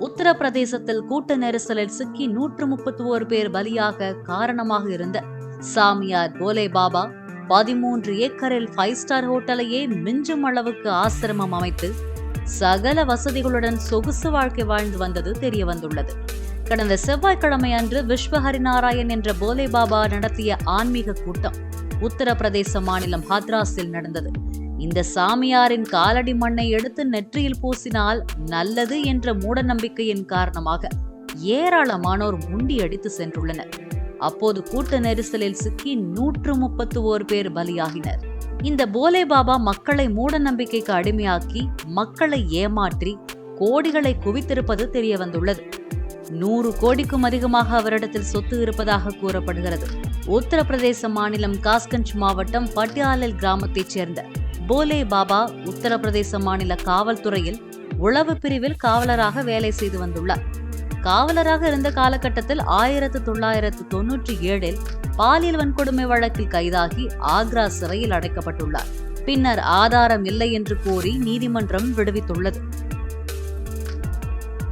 உத்தரப்பிரதேசத்தில் கூட்ட நெரிசலில் சிக்கி நூற்று முப்பத்தி ஓரு பேர் பலியாக காரணமாக இருந்த சாமியார் போலே பாபா பதிமூன்று ஏக்கரில் ஃபைவ் ஸ்டார் ஹோட்டலையே மிஞ்சும் அளவுக்கு ஆசிரமம் அமைத்து சகல வசதிகளுடன் சொகுசு வாழ்க்கை வாழ்ந்து வந்தது தெரிய வந்துள்ளது கடந்த செவ்வாய்க்கிழமை அன்று விஸ்வ ஹரிநாராயண் என்ற போலே பாபா நடத்திய ஆன்மீக கூட்டம் உத்தரப்பிரதேச மாநிலம் ஹாத்ராஸில் நடந்தது. இந்த சாமியாரின் காலடி மண்ணை எடுத்து நெற்றியில் பூசினால் நல்லது என்ற மூட நம்பிக்கையின் காரணமாக ஏராளமானோர் முண்டி அடித்து சென்றுள்ளனர். அப்போது கூட்ட நெரிசலில் சிக்கி நூற்று முப்பத்து ஓர் பேர் பலியாகினர். இந்த போலே பாபா மக்களை மூட நம்பிக்கைக்கு அடிமையாக்கி மக்களை ஏமாற்றி கோடிகளை குவித்திருப்பது தெரிய வந்துள்ளது நூறு கோடிக்கும் அதிகமாக அவரிடத்தில் சொத்து இருப்பதாக கூறப்படுகிறது. உத்தரப்பிரதேச மாநிலம் காஸ்கஞ்ச் மாவட்டம் பட்டியாலல் கிராமத்தைச் சேர்ந்த போலே பாபா உத்தரப்பிரதேச மாநில காவல்துறையில் உளவு பிரிவில் காவலராக வேலை செய்து வந்துள்ளார். காவலராக இருந்த காலகட்டத்தில் ஆயிரத்து தொள்ளாயிரத்து தொன்னூற்றி ஏழில் பாலியல் வன்கொடுமை வழக்கில் கைதாகி ஆக்ரா சிறையில் அடைக்கப்பட்டுள்ளார். பின்னர் ஆதாரம் இல்லை என்று கூறி நீதிமன்றம் விடுவித்துள்ளது.